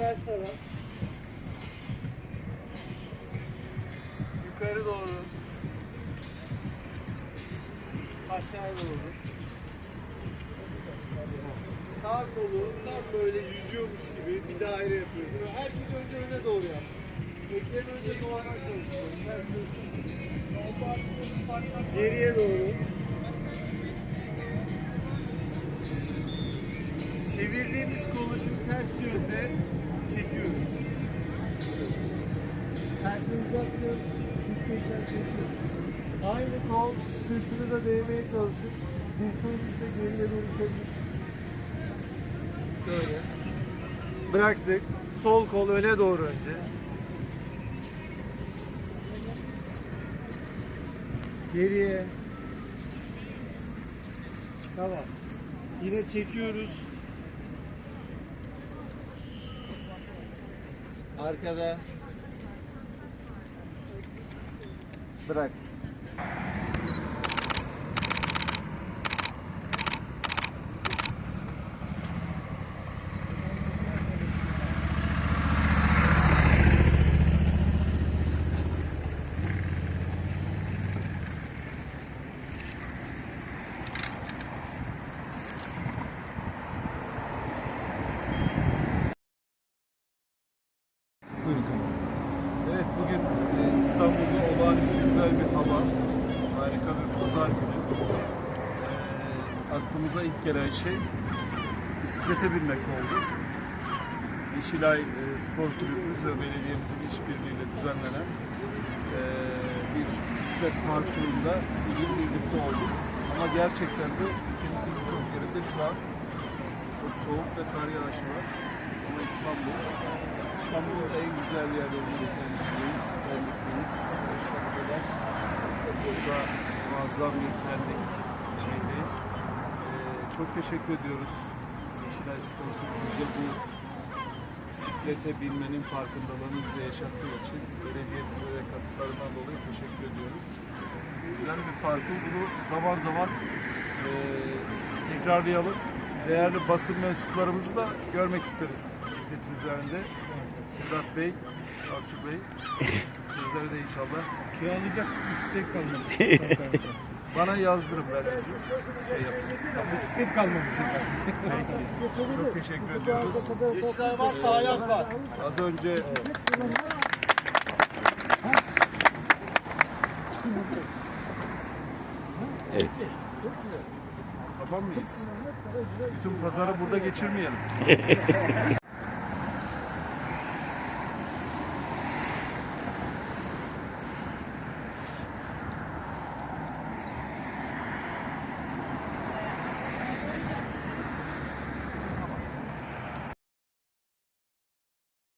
ters taraf. Yukarı doğru. Aşağı doğru. Sağ kolu tam böyle yüzüyormuş gibi bir daire yapıyoruz. Böyle Herkes önce öne doğru yap. Eklerini önce. Ters dönsün. Geriye doğru. Çevirdiğimiz kolu şimdi Uzatıyoruz. Çiftlikler çekiyoruz. Aynı kol sırtını da değmeye çalışıp dirseğimiz de geriye doğru çekiyoruz. Böyle. Bıraktık. Sol kol öne doğru önce. Geriye. Tamam. Yine çekiyoruz. Arkada. Bırak. Evet bugün e, İstanbul'da olağanüstü güzel bir hava, harika bir pazar günü. E, aklımıza ilk gelen şey bisiklete binmek oldu. Yeşilay e, Spor Kulübümüz ve belediyemizin işbirliğiyle düzenlenen e, bir bisiklet parkurunda bugün birlikte olduk. Ama gerçekten de ülkemizin birçok yerinde şu an çok soğuk ve kar yağışı var. Ama İstanbul, İstanbul'un en güzel yerlerinden bir Burada muazzam bir pendik şeydi. Ee, çok teşekkür ediyoruz. Yeşilay Kulübümüze bu bisiklete binmenin farkındalığını bize yaşattığı için belediyemize ve katkılarından dolayı teşekkür ediyoruz. Güzel bir parkur. Bunu zaman zaman eee tekrarlayalım. Değerli basın mensuplarımızı da görmek isteriz bisikletin üzerinde. Sedat Bey, Yalçın Bey, sizlere de inşallah Kiralayacak bisiklet kalmadı. bana yazdırın ben de şey yapayım. bisiklet kalmamış. Peki. Çok teşekkür ediyoruz. Yeşilay varsa hayat var. Az önce Evet. Tamam mıyız? Bütün pazarı burada geçirmeyelim.